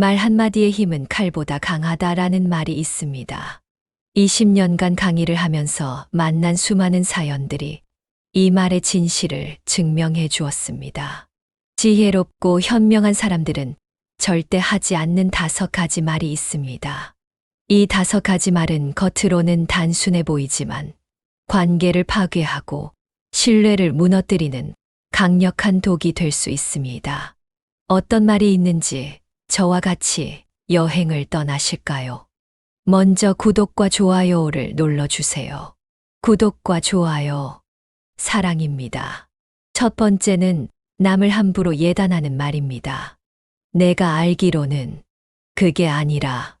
말 한마디의 힘은 칼보다 강하다라는 말이 있습니다. 20년간 강의를 하면서 만난 수많은 사연들이 이 말의 진실을 증명해 주었습니다. 지혜롭고 현명한 사람들은 절대 하지 않는 다섯 가지 말이 있습니다. 이 다섯 가지 말은 겉으로는 단순해 보이지만 관계를 파괴하고 신뢰를 무너뜨리는 강력한 독이 될 수 있습니다. 어떤 말이 있는지 저와 같이 여행을 떠나실까요? 먼저 구독과 좋아요를 눌러주세요. 구독과 좋아요. 사랑입니다. 첫 번째는 남을 함부로 예단하는 말입니다. 내가 알기로는 그게 아니라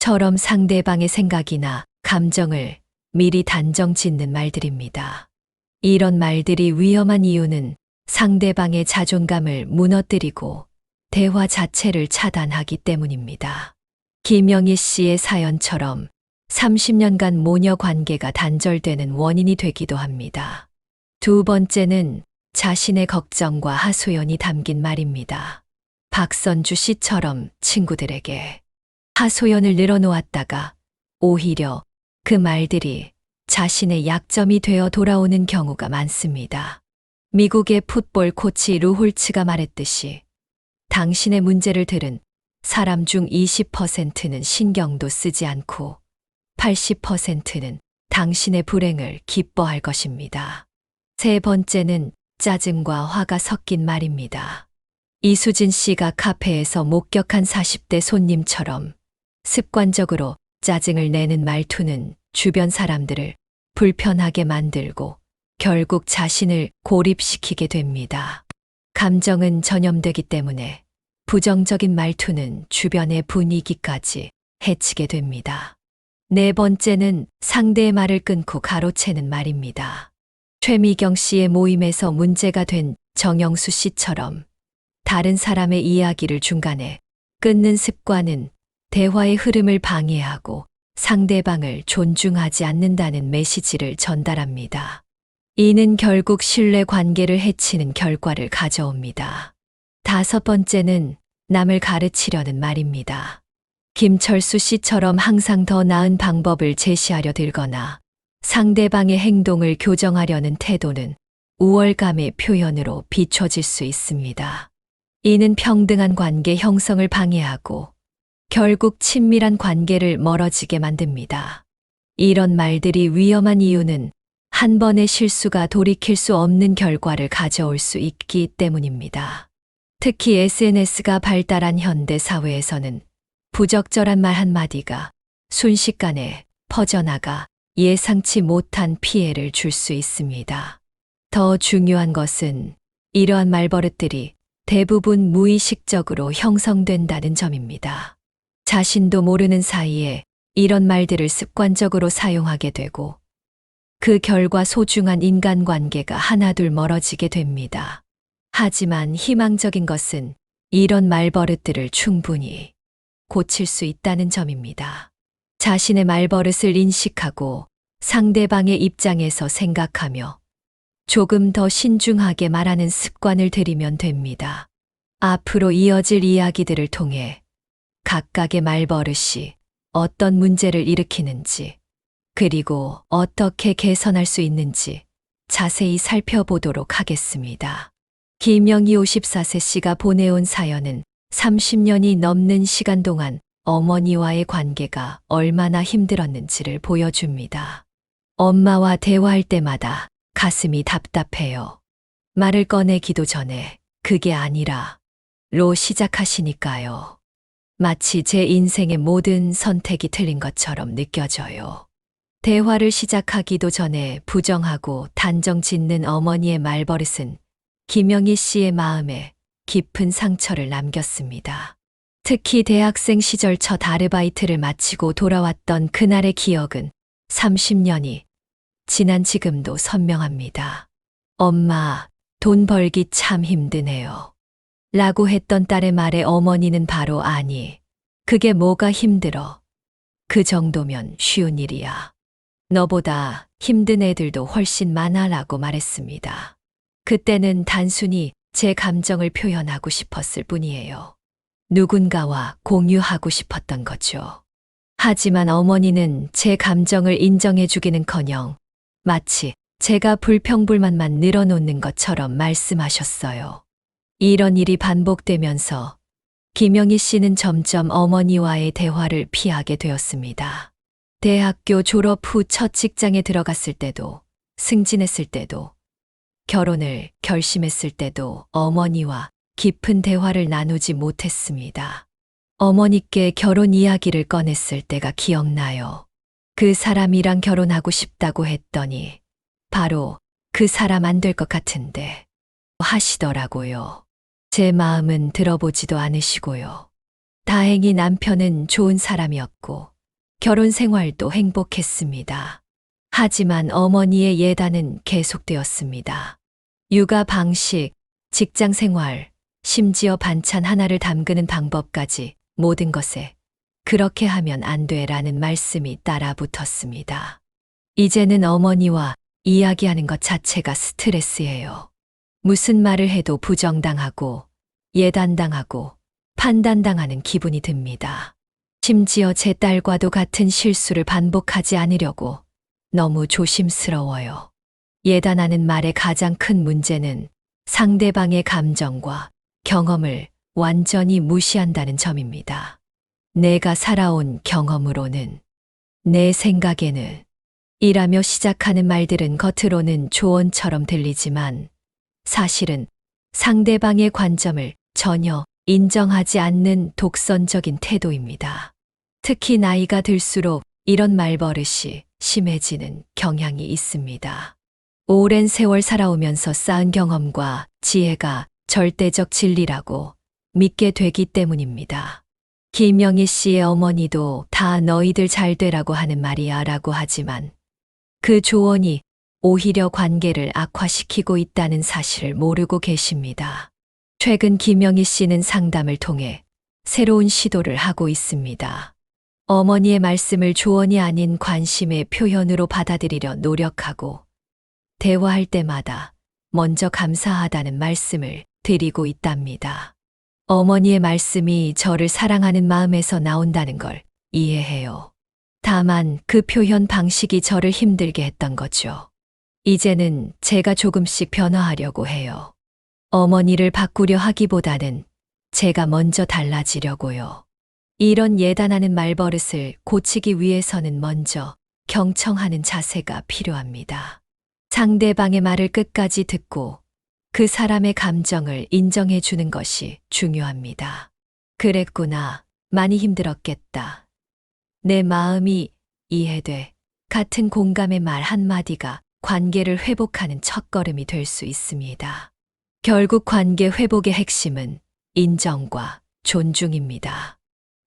처럼 상대방의 생각이나 감정을 미리 단정 짓는 말들입니다. 이런 말들이 위험한 이유는 상대방의 자존감을 무너뜨리고 대화 자체를 차단하기 때문입니다. 김영희 씨의 사연처럼 30년간 모녀 관계가 단절되는 원인이 되기도 합니다. 두 번째는 자신의 걱정과 하소연이 담긴 말입니다. 박선주 씨처럼 친구들에게 하소연을 늘어놓았다가 오히려 그 말들이 자신의 약점이 되어 돌아오는 경우가 많습니다. 미국의 풋볼 코치 루홀츠가 말했듯이 당신의 문제를 들은 사람 중 20%는 신경도 쓰지 않고 80%는 당신의 불행을 기뻐할 것입니다. 세 번째는 짜증과 화가 섞인 말입니다. 이수진 씨가 카페에서 목격한 40대 손님처럼 습관적으로 짜증을 내는 말투는 주변 사람들을 불편하게 만들고 결국 자신을 고립시키게 됩니다. 감정은 전염되기 때문에 부정적인 말투는 주변의 분위기까지 해치게 됩니다. 네 번째는 상대의 말을 끊고 가로채는 말입니다. 최미경 씨의 모임에서 문제가 된 정영수 씨처럼 다른 사람의 이야기를 중간에 끊는 습관은 대화의 흐름을 방해하고 상대방을 존중하지 않는다는 메시지를 전달합니다. 이는 결국 신뢰 관계를 해치는 결과를 가져옵니다. 다섯 번째는 남을 가르치려는 말입니다. 김철수 씨처럼 항상 더 나은 방법을 제시하려 들거나 상대방의 행동을 교정하려는 태도는 우월감의 표현으로 비춰질 수 있습니다. 이는 평등한 관계 형성을 방해하고 결국 친밀한 관계를 멀어지게 만듭니다. 이런 말들이 위험한 이유는 한 번의 실수가 돌이킬 수 없는 결과를 가져올 수 있기 때문입니다. 특히 SNS가 발달한 현대 사회에서는 부적절한 말 한마디가 순식간에 퍼져나가 예상치 못한 피해를 줄 수 있습니다. 더 중요한 것은 이러한 말버릇들이 대부분 무의식적으로 형성된다는 점입니다. 자신도 모르는 사이에 이런 말들을 습관적으로 사용하게 되고 그 결과 소중한 인간관계가 하나둘 멀어지게 됩니다. 하지만 희망적인 것은 이런 말버릇들을 충분히 고칠 수 있다는 점입니다. 자신의 말버릇을 인식하고 상대방의 입장에서 생각하며 조금 더 신중하게 말하는 습관을 들이면 됩니다. 앞으로 이어질 이야기들을 통해 각각의 말버릇이 어떤 문제를 일으키는지, 그리고 어떻게 개선할 수 있는지 자세히 살펴보도록 하겠습니다. 김영희 54세 씨가 보내온 사연은 30년이 넘는 시간 동안 어머니와의 관계가 얼마나 힘들었는지를 보여줍니다. 엄마와 대화할 때마다 가슴이 답답해요. 말을 꺼내기도 전에 그게 아니라 로 시작하시니까요. 마치 제 인생의 모든 선택이 틀린 것처럼 느껴져요. 대화를 시작하기도 전에 부정하고 단정 짓는 어머니의 말버릇은 김영희 씨의 마음에 깊은 상처를 남겼습니다. 특히 대학생 시절 첫 아르바이트를 마치고 돌아왔던 그날의 기억은 30년이 지난 지금도 선명합니다. 엄마, 돈 벌기 참 힘드네요. 라고 했던 딸의 말에 어머니는 바로 아니, 그게 뭐가 힘들어. 그 정도면 쉬운 일이야. 너보다 힘든 애들도 훨씬 많아 라고 말했습니다. 그때는 단순히 제 감정을 표현하고 싶었을 뿐이에요. 누군가와 공유하고 싶었던 거죠. 하지만 어머니는 제 감정을 인정해 주기는 커녕 마치 제가 불평불만만 늘어놓는 것처럼 말씀하셨어요. 이런 일이 반복되면서 김영희 씨는 점점 어머니와의 대화를 피하게 되었습니다. 대학교 졸업 후 첫 직장에 들어갔을 때도, 승진했을 때도, 결혼을 결심했을 때도 어머니와 깊은 대화를 나누지 못했습니다. 어머니께 결혼 이야기를 꺼냈을 때가 기억나요. 그 사람이랑 결혼하고 싶다고 했더니 바로 그 사람 안 될 것 같은데 하시더라고요. 제 마음은 들어보지도 않으시고요. 다행히 남편은 좋은 사람이었고 결혼 생활도 행복했습니다. 하지만 어머니의 예단은 계속되었습니다. 육아 방식, 직장 생활, 심지어 반찬 하나를 담그는 방법까지 모든 것에 그렇게 하면 안 돼라는 말씀이 따라 붙었습니다. 이제는 어머니와 이야기하는 것 자체가 스트레스예요. 무슨 말을 해도 부정당하고 예단당하고 판단당하는 기분이 듭니다. 심지어 제 딸과도 같은 실수를 반복하지 않으려고 너무 조심스러워요. 예단하는 말의 가장 큰 문제는 상대방의 감정과 경험을 완전히 무시한다는 점입니다. 내가 살아온 경험으로는, 내 생각에는, 이라며 시작하는 말들은 겉으로는 조언처럼 들리지만 사실은 상대방의 관점을 전혀 인정하지 않는 독선적인 태도입니다. 특히 나이가 들수록 이런 말버릇이 심해지는 경향이 있습니다. 오랜 세월 살아오면서 쌓은 경험과 지혜가 절대적 진리라고 믿게 되기 때문입니다. 김영희 씨의 어머니도 다 너희들 잘 되라고 하는 말이야 라고 하지만 그 조언이 오히려 관계를 악화시키고 있다는 사실을 모르고 계십니다. 최근 김영희 씨는 상담을 통해 새로운 시도를 하고 있습니다. 어머니의 말씀을 조언이 아닌 관심의 표현으로 받아들이려 노력하고 대화할 때마다 먼저 감사하다는 말씀을 드리고 있답니다. 어머니의 말씀이 저를 사랑하는 마음에서 나온다는 걸 이해해요. 다만 그 표현 방식이 저를 힘들게 했던 거죠. 이제는 제가 조금씩 변화하려고 해요. 어머니를 바꾸려 하기보다는 제가 먼저 달라지려고요. 이런 예단하는 말버릇을 고치기 위해서는 먼저 경청하는 자세가 필요합니다. 상대방의 말을 끝까지 듣고 그 사람의 감정을 인정해 주는 것이 중요합니다. 그랬구나. 많이 힘들었겠다. 내 마음이 이해돼. 같은 공감의 말 한마디가 관계를 회복하는 첫걸음이 될 수 있습니다. 결국 관계 회복의 핵심은 인정과 존중입니다.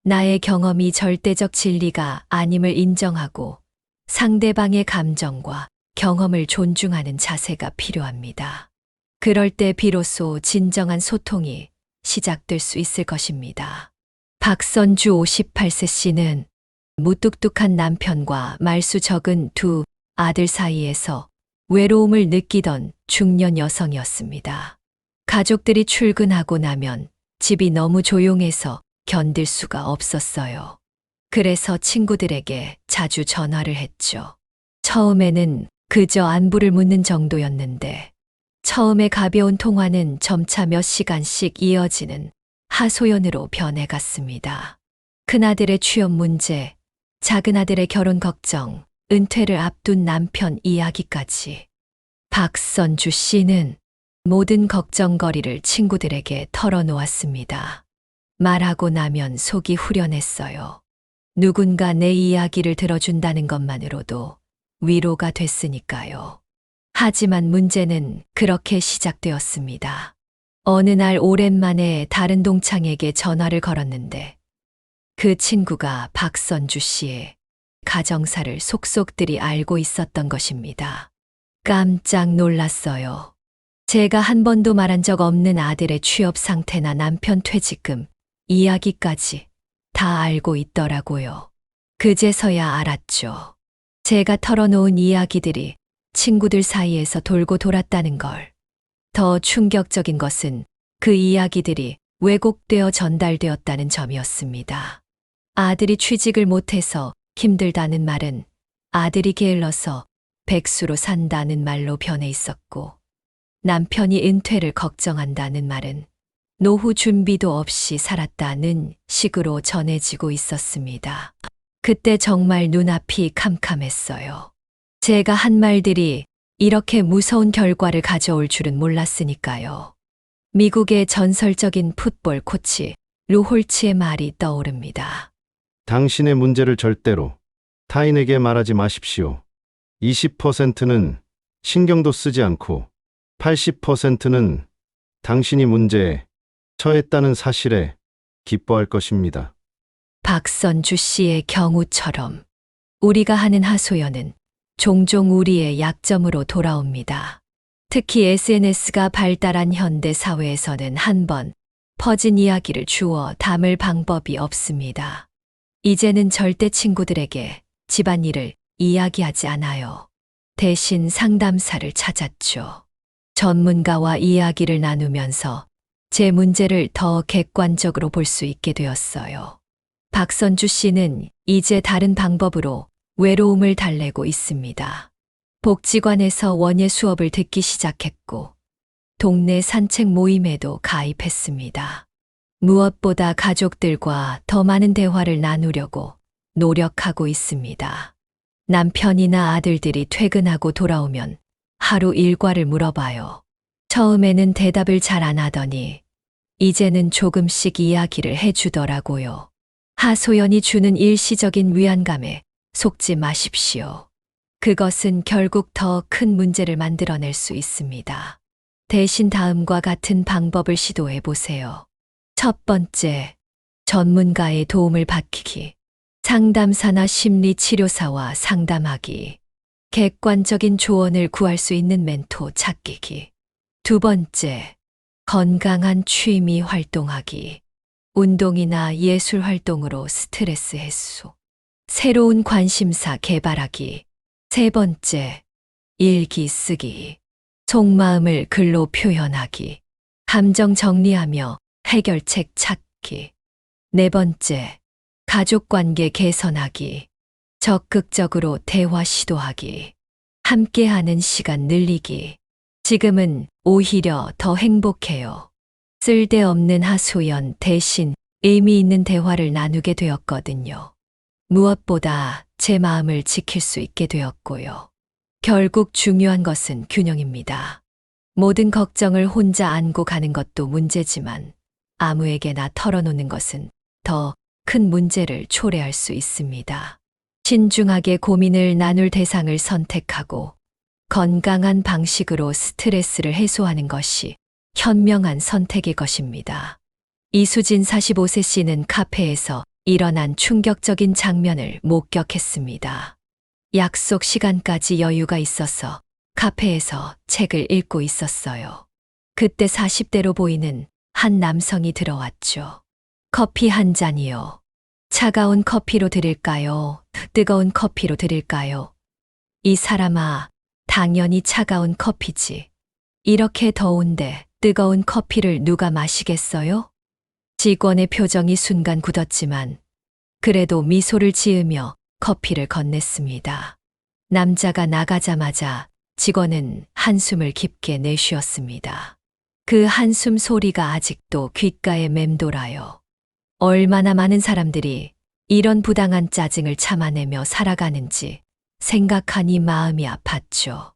나의 경험이 절대적 진리가 아님을 인정하고 상대방의 감정과 경험을 존중하는 자세가 필요합니다. 그럴 때 비로소 진정한 소통이 시작될 수 있을 것입니다. 박선주 58세 씨는 무뚝뚝한 남편과 말수 적은 두 아들 사이에서 외로움을 느끼던 중년 여성이었습니다. 가족들이 출근하고 나면 집이 너무 조용해서 견딜 수가 없었어요. 그래서 친구들에게 자주 전화를 했죠. 처음에는 그저 안부를 묻는 정도였는데, 처음에 가벼운 통화는 점차 몇 시간씩 이어지는 하소연으로 변해갔습니다. 큰아들의 취업 문제, 작은아들의 결혼 걱정, 은퇴를 앞둔 남편 이야기까지. 박선주 씨는 모든 걱정거리를 친구들에게 털어놓았습니다. 말하고 나면 속이 후련했어요. 누군가 내 이야기를 들어준다는 것만으로도 위로가 됐으니까요. 하지만 문제는 그렇게 시작되었습니다. 어느 날 오랜만에 다른 동창에게 전화를 걸었는데 그 친구가 박선주 씨의 가정사를 속속들이 알고 있었던 것입니다. 깜짝 놀랐어요. 제가 한 번도 말한 적 없는 아들의 취업 상태나 남편 퇴직금, 이야기까지 다 알고 있더라고요. 그제서야 알았죠. 제가 털어놓은 이야기들이 친구들 사이에서 돌고 돌았다는 걸. 더 충격적인 것은 그 이야기들이 왜곡되어 전달되었다는 점이었습니다. 아들이 취직을 못해서 힘들다는 말은 아들이 게을러서 백수로 산다는 말로 변해 있었고, 남편이 은퇴를 걱정한다는 말은 노후 준비도 없이 살았다는 식으로 전해지고 있었습니다. 그때 정말 눈앞이 캄캄했어요. 제가 한 말들이 이렇게 무서운 결과를 가져올 줄은 몰랐으니까요. 미국의 전설적인 풋볼 코치 루홀츠의 말이 떠오릅니다. 당신의 문제를 절대로 타인에게 말하지 마십시오. 20%는 신경도 쓰지 않고 80%는 당신이 문제에 처했다는 사실에 기뻐할 것입니다. 박선주 씨의 경우처럼 우리가 하는 하소연은 종종 우리의 약점으로 돌아옵니다. 특히 SNS가 발달한 현대 사회에서는 한 번 퍼진 이야기를 주워 담을 방법이 없습니다. 이제는 절대 친구들에게 집안일을 이야기하지 않아요. 대신 상담사를 찾았죠. 전문가와 이야기를 나누면서 제 문제를 더 객관적으로 볼 수 있게 되었어요. 박선주 씨는 이제 다른 방법으로 외로움을 달래고 있습니다. 복지관에서 원예 수업을 듣기 시작했고, 동네 산책 모임에도 가입했습니다. 무엇보다 가족들과 더 많은 대화를 나누려고 노력하고 있습니다. 남편이나 아들들이 퇴근하고 돌아오면 하루 일과를 물어봐요. 처음에는 대답을 잘 안 하더니 이제는 조금씩 이야기를 해주더라고요. 하소연이 주는 일시적인 위안감에 속지 마십시오. 그것은 결국 더 큰 문제를 만들어낼 수 있습니다. 대신 다음과 같은 방법을 시도해 보세요. 첫 번째, 전문가의 도움을 받기. 상담사나 심리치료사와 상담하기. 객관적인 조언을 구할 수 있는 멘토 찾기기. 두 번째, 건강한 취미 활동하기. 운동이나 예술 활동으로 스트레스 해소. 새로운 관심사 개발하기. 세 번째, 일기 쓰기. 속마음을 글로 표현하기. 감정 정리하며 해결책 찾기. 네 번째, 가족 관계 개선하기. 적극적으로 대화 시도하기. 함께하는 시간 늘리기. 지금은 오히려 더 행복해요. 쓸데없는 하소연 대신 의미 있는 대화를 나누게 되었거든요. 무엇보다 제 마음을 지킬 수 있게 되었고요. 결국 중요한 것은 균형입니다. 모든 걱정을 혼자 안고 가는 것도 문제지만 아무에게나 털어놓는 것은 더 큰 문제를 초래할 수 있습니다. 신중하게 고민을 나눌 대상을 선택하고 건강한 방식으로 스트레스를 해소하는 것이 현명한 선택일 것입니다. 이수진 45세 씨는 카페에서 일어난 충격적인 장면을 목격했습니다. 약속 시간까지 여유가 있어서 카페에서 책을 읽고 있었어요. 그때 40대로 보이는 한 남성이 들어왔죠. 커피 한 잔이요. 차가운 커피로 드릴까요? 뜨거운 커피로 드릴까요? 이 사람아, 당연히 차가운 커피지. 이렇게 더운데 뜨거운 커피를 누가 마시겠어요? 직원의 표정이 순간 굳었지만 그래도 미소를 지으며 커피를 건넸습니다. 남자가 나가자마자 직원은 한숨을 깊게 내쉬었습니다. 그 한숨 소리가 아직도 귓가에 맴돌아요. 얼마나 많은 사람들이 이런 부당한 짜증을 참아내며 살아가는지 생각하니 마음이 아팠죠.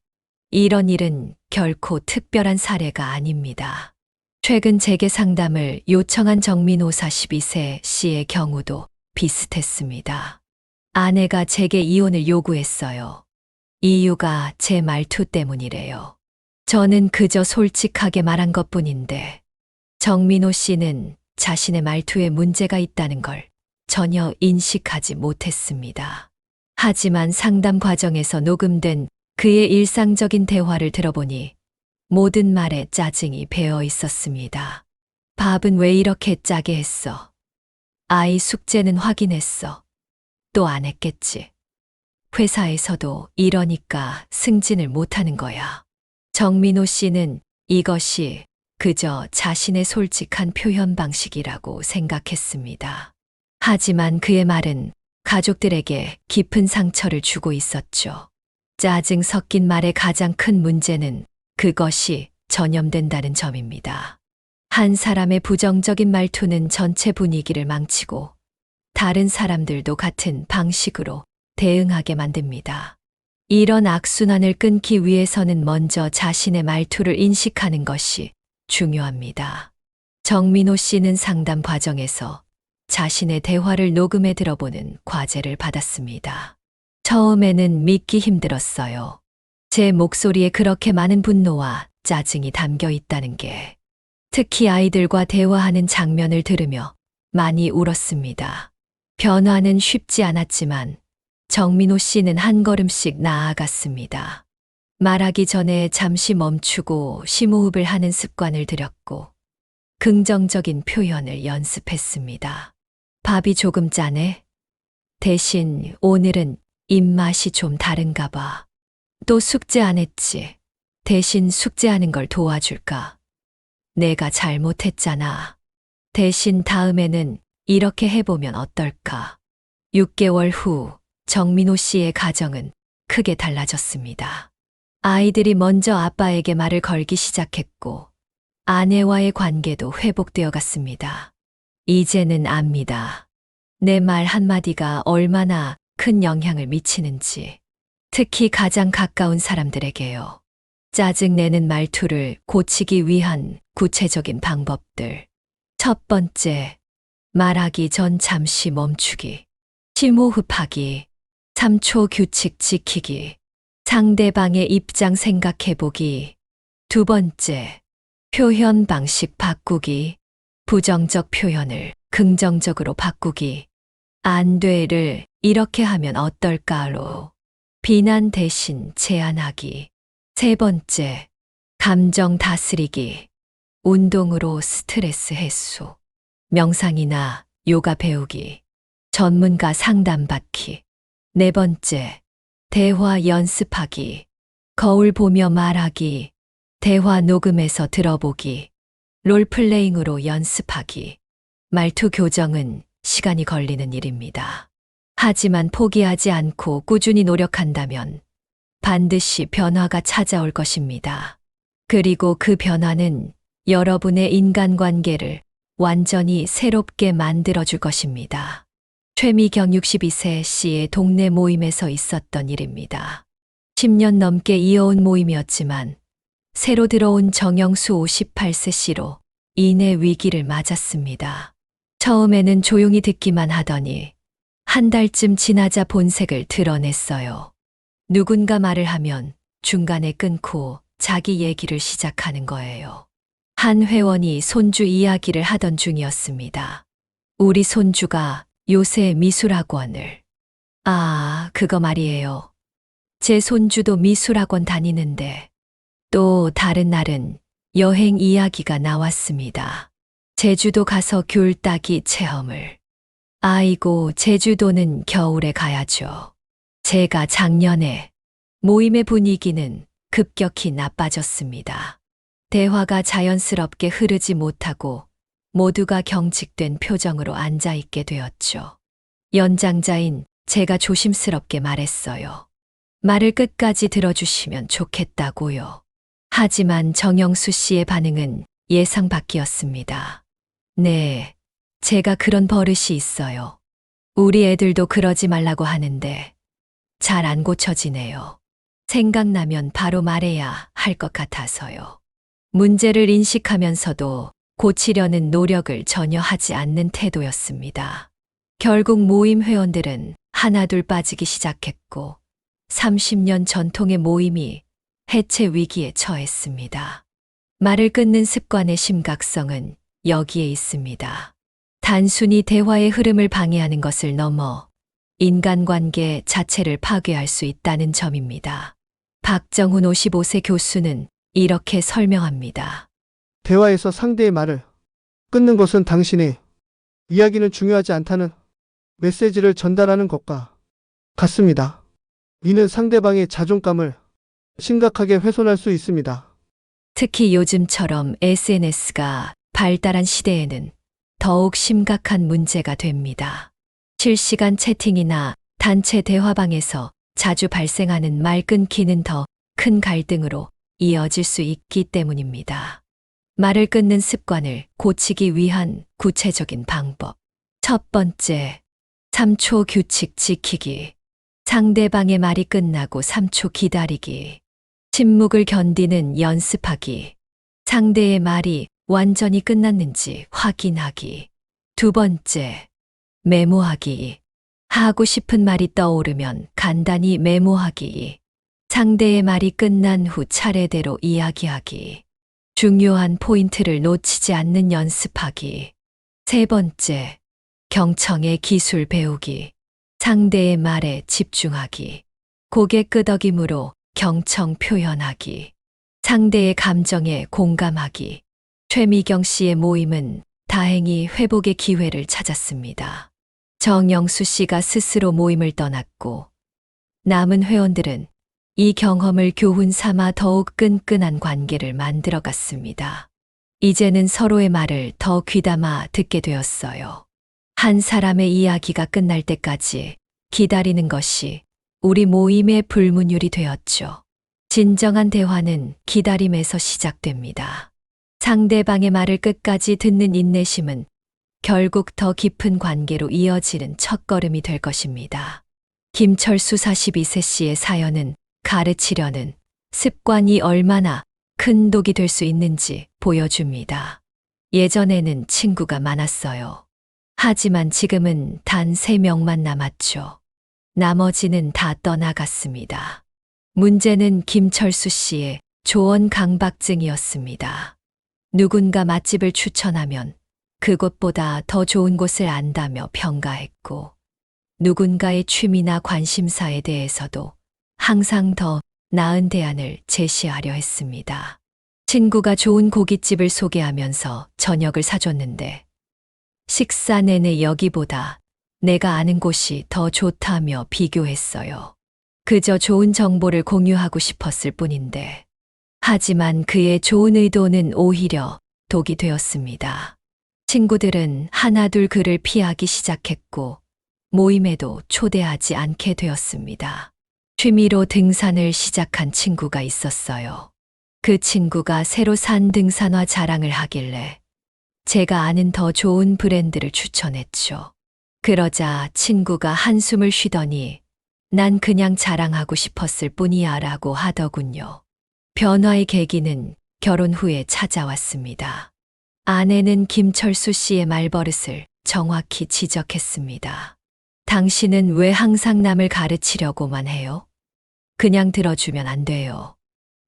이런 일은 결코 특별한 사례가 아닙니다. 최근 재계 상담을 요청한 정민호 42세 씨의 경우도 비슷했습니다. 아내가 제게 이혼을 요구했어요. 이유가 제 말투 때문이래요. 저는 그저 솔직하게 말한 것 뿐인데, 정민호 씨는 자신의 말투에 문제가 있다는 걸 전혀 인식하지 못했습니다. 하지만 상담 과정에서 녹음된 그의 일상적인 대화를 들어보니 모든 말에 짜증이 배어 있었습니다. 밥은 왜 이렇게 짜게 했어? 아이 숙제는 확인했어. 또 안 했겠지. 회사에서도 이러니까 승진을 못하는 거야. 정민호 씨는 이것이 그저 자신의 솔직한 표현 방식이라고 생각했습니다. 하지만 그의 말은 가족들에게 깊은 상처를 주고 있었죠. 짜증 섞인 말의 가장 큰 문제는 그것이 전염된다는 점입니다. 한 사람의 부정적인 말투는 전체 분위기를 망치고 다른 사람들도 같은 방식으로 대응하게 만듭니다. 이런 악순환을 끊기 위해서는 먼저 자신의 말투를 인식하는 것이 중요합니다. 정민호 씨는 상담 과정에서 자신의 대화를 녹음해 들어보는 과제를 받았습니다. 처음에는 믿기 힘들었어요. 제 목소리에 그렇게 많은 분노와 짜증이 담겨 있다는 게. 특히 아이들과 대화하는 장면을 들으며 많이 울었습니다. 변화는 쉽지 않았지만 정민호 씨는 한 걸음씩 나아갔습니다. 말하기 전에 잠시 멈추고 심호흡을 하는 습관을 들였고 긍정적인 표현을 연습했습니다. 밥이 조금 짜네? 대신 오늘은 입맛이 좀 다른가 봐. 또 숙제 안 했지. 대신 숙제하는 걸 도와줄까? 내가 잘못했잖아. 대신 다음에는 이렇게 해보면 어떨까? 6개월 후 정민호 씨의 가정은 크게 달라졌습니다. 아이들이 먼저 아빠에게 말을 걸기 시작했고, 아내와의 관계도 회복되어 갔습니다. 이제는 압니다. 내 말 한마디가 얼마나 큰 영향을 미치는지. 특히 가장 가까운 사람들에게요. 짜증내는 말투를 고치기 위한 구체적인 방법들. 첫 번째, 말하기 전 잠시 멈추기. 심호흡하기. 3초 규칙 지키기. 상대방의 입장 생각해보기. 두 번째, 표현 방식 바꾸기. 부정적 표현을 긍정적으로 바꾸기. 안 돼를 이렇게 하면 어떨까로. 비난 대신 제안하기. 세 번째, 감정 다스리기. 운동으로 스트레스 해소. 명상이나 요가 배우기. 전문가 상담 받기. 네 번째, 대화 연습하기. 거울 보며 말하기. 대화 녹음해서 들어보기. 롤플레잉으로 연습하기. 말투 교정은 시간이 걸리는 일입니다. 하지만 포기하지 않고 꾸준히 노력한다면 반드시 변화가 찾아올 것입니다. 그리고 그 변화는 여러분의 인간관계를 완전히 새롭게 만들어줄 것입니다. 최미경 62세 씨의 동네 모임에서 있었던 일입니다. 10년 넘게 이어온 모임이었지만 새로 들어온 정영수 58세 씨로 인해 위기를 맞았습니다. 처음에는 조용히 듣기만 하더니 한 달쯤 지나자 본색을 드러냈어요. 누군가 말을 하면 중간에 끊고 자기 얘기를 시작하는 거예요. 한 회원이 손주 이야기를 하던 중이었습니다. 우리 손주가 요새 미술학원을. 아, 그거 말이에요. 제 손주도 미술학원 다니는데 또 다른 날은 여행 이야기가 나왔습니다. 제주도 가서 귤 따기 체험을. 아이고, 제주도는 겨울에 가야죠. 제가 작년에 모임의 분위기는 급격히 나빠졌습니다. 대화가 자연스럽게 흐르지 못하고 모두가 경직된 표정으로 앉아 있게 되었죠. 연장자인 제가 조심스럽게 말했어요. 말을 끝까지 들어주시면 좋겠다고요. 하지만 정영수 씨의 반응은 예상 밖이었습니다. 네, 제가 그런 버릇이 있어요. 우리 애들도 그러지 말라고 하는데 잘 안 고쳐지네요. 생각나면 바로 말해야 할 것 같아서요. 문제를 인식하면서도 고치려는 노력을 전혀 하지 않는 태도였습니다. 결국 모임 회원들은 하나둘 빠지기 시작했고 30년 전통의 모임이 해체 위기에 처했습니다. 말을 끊는 습관의 심각성은 여기에 있습니다. 단순히 대화의 흐름을 방해하는 것을 넘어 인간관계 자체를 파괴할 수 있다는 점입니다. 박정훈 55세 교수는 이렇게 설명합니다. 대화에서 상대의 말을 끊는 것은 당신의 이야기는 중요하지 않다는 메시지를 전달하는 것과 같습니다. 이는 상대방의 자존감을 심각하게 훼손할 수 있습니다. 특히 요즘처럼 SNS가 발달한 시대에는 더욱 심각한 문제가 됩니다. 실시간 채팅이나 단체 대화방에서 자주 발생하는 말 끊기는 더 큰 갈등으로 이어질 수 있기 때문입니다. 말을 끊는 습관을 고치기 위한 구체적인 방법. 첫 번째, 3초 규칙 지키기. 상대방의 말이 끝나고 3초 기다리기. 침묵을 견디는 연습하기. 상대의 말이 완전히 끝났는지 확인하기. 두 번째, 메모하기. 하고 싶은 말이 떠오르면 간단히 메모하기. 상대의 말이 끝난 후 차례대로 이야기하기. 중요한 포인트를 놓치지 않는 연습하기. 세 번째, 경청의 기술 배우기. 상대의 말에 집중하기. 고개 끄덕임으로 경청 표현하기. 상대의 감정에 공감하기. 최미경 씨의 모임은 다행히 회복의 기회를 찾았습니다. 정영수 씨가 스스로 모임을 떠났고 남은 회원들은 이 경험을 교훈 삼아 더욱 끈끈한 관계를 만들어 갔습니다. 이제는 서로의 말을 더 귀담아 듣게 되었어요. 한 사람의 이야기가 끝날 때까지 기다리는 것이 우리 모임의 불문율이 되었죠. 진정한 대화는 기다림에서 시작됩니다. 상대방의 말을 끝까지 듣는 인내심은 결국 더 깊은 관계로 이어지는 첫걸음이 될 것입니다. 김철수 42세 씨의 사연은 가르치려는 습관이 얼마나 큰 독이 될 수 있는지 보여줍니다. 예전에는 친구가 많았어요. 하지만 지금은 단 3명만 남았죠. 나머지는 다 떠나갔습니다. 문제는 김철수 씨의 조언 강박증이었습니다. 누군가 맛집을 추천하면 그곳보다 더 좋은 곳을 안다며 평가했고, 누군가의 취미나 관심사에 대해서도 항상 더 나은 대안을 제시하려 했습니다. 친구가 좋은 고깃집을 소개하면서 저녁을 사줬는데, 식사 내내 여기보다 내가 아는 곳이 더 좋다며 비교했어요. 그저 좋은 정보를 공유하고 싶었을 뿐인데, 하지만 그의 좋은 의도는 오히려 독이 되었습니다. 친구들은 하나둘 그를 피하기 시작했고, 모임에도 초대하지 않게 되었습니다. 취미로 등산을 시작한 친구가 있었어요. 그 친구가 새로 산 등산화 자랑을 하길래 제가 아는 더 좋은 브랜드를 추천했죠. 그러자 친구가 한숨을 쉬더니 난 그냥 자랑하고 싶었을 뿐이야 라고 하더군요. 변화의 계기는 결혼 후에 찾아왔습니다. 아내는 김철수 씨의 말버릇을 정확히 지적했습니다. 당신은 왜 항상 남을 가르치려고만 해요? 그냥 들어주면 안 돼요.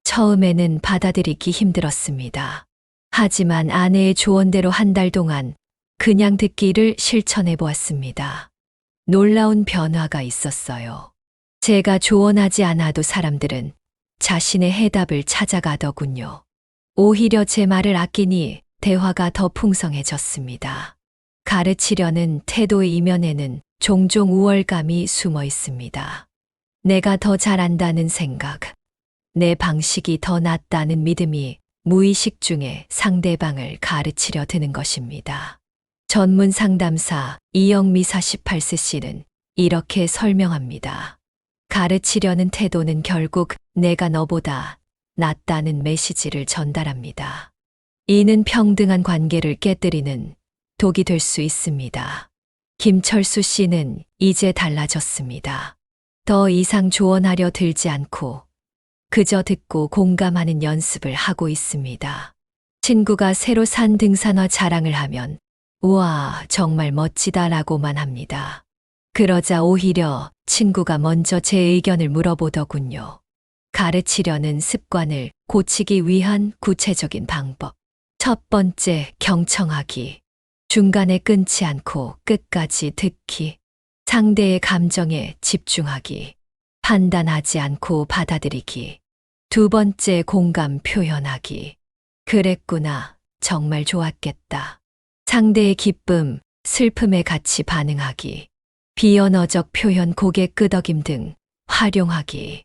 처음에는 받아들이기 힘들었습니다. 하지만 아내의 조언대로 한 달 동안 그냥 듣기를 실천해 보았습니다. 놀라운 변화가 있었어요. 제가 조언하지 않아도 사람들은 자신의 해답을 찾아가더군요. 오히려 제 말을 아끼니 대화가 더 풍성해졌습니다. 가르치려는 태도의 이면에는 종종 우월감이 숨어 있습니다. 내가 더 잘안다는 생각, 내 방식이 더 낫다는 믿음이 무의식 중에 상대방을 가르치려 드는 것입니다. 전문 상담사 이영미 48세 씨는 이렇게 설명합니다. 가르치려는 태도는 결국 내가 너보다 낫다는 메시지를 전달합니다. 이는 평등한 관계를 깨뜨리는 독이 될 수 있습니다. 김철수 씨는 이제 달라졌습니다. 더 이상 조언하려 들지 않고 그저 듣고 공감하는 연습을 하고 있습니다. 친구가 새로 산 등산화 자랑을 하면 우와, 정말 멋지다라고만 합니다. 그러자 오히려 친구가 먼저 제 의견을 물어보더군요. 가르치려는 습관을 고치기 위한 구체적인 방법. 첫 번째, 경청하기. 중간에 끊지 않고 끝까지 듣기. 상대의 감정에 집중하기. 판단하지 않고 받아들이기. 두 번째, 공감 표현하기. 그랬구나. 정말 좋았겠다. 상대의 기쁨, 슬픔에 같이 반응하기. 비언어적 표현 고개 끄덕임 등 활용하기.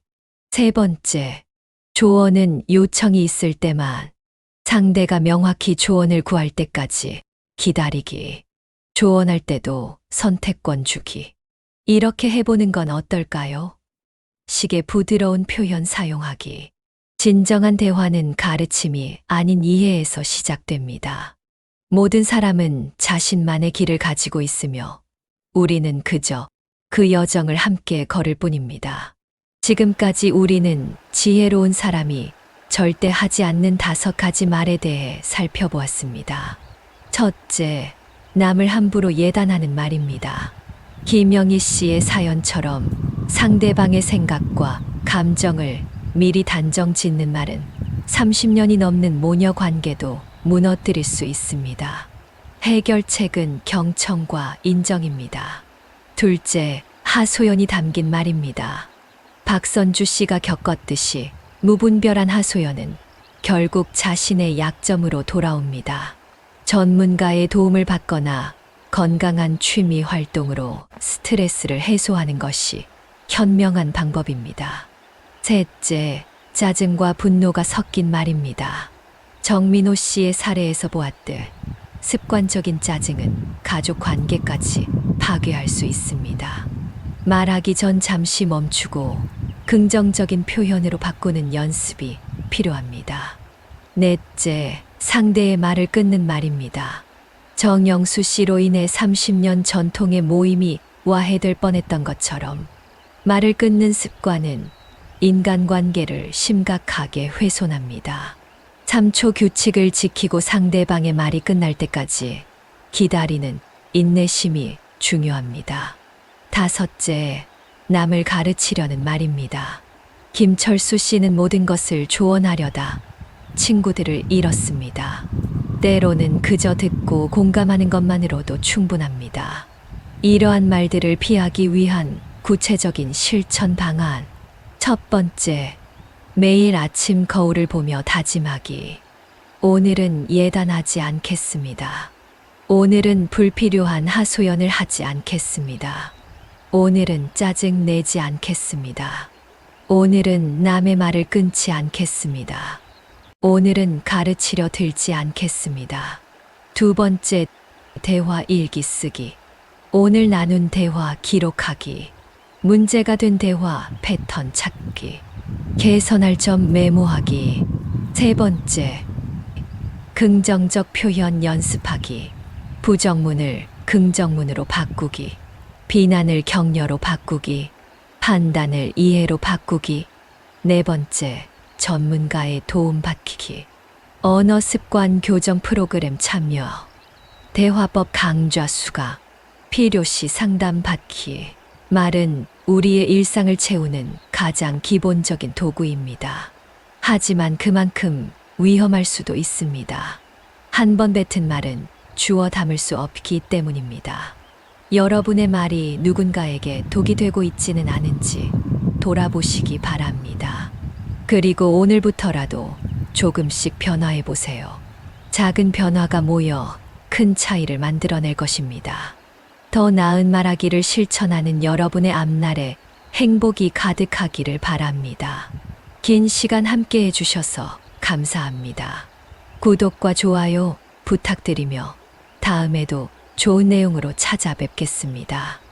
세 번째, 조언은 요청이 있을 때만 상대가 명확히 조언을 구할 때까지 기다리기. 조언할 때도 선택권 주기. 이렇게 해보는 건 어떨까요? 식의 부드러운 표현 사용하기. 진정한 대화는 가르침이 아닌 이해에서 시작됩니다. 모든 사람은 자신만의 길을 가지고 있으며 우리는 그저 그 여정을 함께 걸을 뿐입니다. 지금까지 우리는 지혜로운 사람이 절대 하지 않는 다섯 가지 말에 대해 살펴보았습니다. 첫째, 남을 함부로 예단하는 말입니다. 김영희 씨의 사연처럼 상대방의 생각과 감정을 미리 단정 짓는 말은 30년이 넘는 모녀 관계도 무너뜨릴 수 있습니다. 해결책은 경청과 인정입니다. 둘째, 하소연이 담긴 말입니다. 박선주 씨가 겪었듯이 무분별한 하소연은 결국 자신의 약점으로 돌아옵니다. 전문가의 도움을 받거나 건강한 취미 활동으로 스트레스를 해소하는 것이 현명한 방법입니다. 셋째, 짜증과 분노가 섞인 말입니다. 정민호 씨의 사례에서 보았듯 습관적인 짜증은 가족 관계까지 파괴할 수 있습니다. 말하기 전 잠시 멈추고 긍정적인 표현으로 바꾸는 연습이 필요합니다. 넷째, 상대의 말을 끊는 말입니다. 정영수 씨로 인해 30년 전통의 모임이 와해될 뻔했던 것처럼 말을 끊는 습관은 인간관계를 심각하게 훼손합니다. 3초 규칙을 지키고 상대방의 말이 끝날 때까지 기다리는 인내심이 중요합니다. 다섯째, 남을 가르치려는 말입니다. 김철수 씨는 모든 것을 조언하려다 친구들을 잃었습니다. 때로는 그저 듣고 공감하는 것만으로도 충분합니다. 이러한 말들을 피하기 위한 구체적인 실천 방안. 첫 번째, 매일 아침 거울을 보며 다짐하기. 오늘은 예단하지 않겠습니다. 오늘은 불필요한 하소연을 하지 않겠습니다. 오늘은 짜증 내지 않겠습니다. 오늘은 남의 말을 끊지 않겠습니다. 오늘은 가르치려 들지 않겠습니다. 두 번째, 대화 일기 쓰기. 오늘 나눈 대화 기록하기. 문제가 된 대화 패턴 찾기. 개선할 점 메모하기. 세 번째, 긍정적 표현 연습하기. 부정문을 긍정문으로 바꾸기. 비난을 격려로 바꾸기. 판단을 이해로 바꾸기. 네 번째, 전문가의 도움 받기. 언어 습관 교정 프로그램 참여. 대화법 강좌 수강. 필요시 상담 받기. 말은 우리의 일상을 채우는 가장 기본적인 도구입니다. 하지만 그만큼 위험할 수도 있습니다. 한 번 뱉은 말은 주워 담을 수 없기 때문입니다. 여러분의 말이 누군가에게 독이 되고 있지는 않은지 돌아보시기 바랍니다. 그리고 오늘부터라도 조금씩 변화해 보세요. 작은 변화가 모여 큰 차이를 만들어낼 것입니다. 더 나은 말하기를 실천하는 여러분의 앞날에 행복이 가득하기를 바랍니다. 긴 시간 함께 해주셔서 감사합니다. 구독과 좋아요 부탁드리며 다음에도 좋은 내용으로 찾아뵙겠습니다.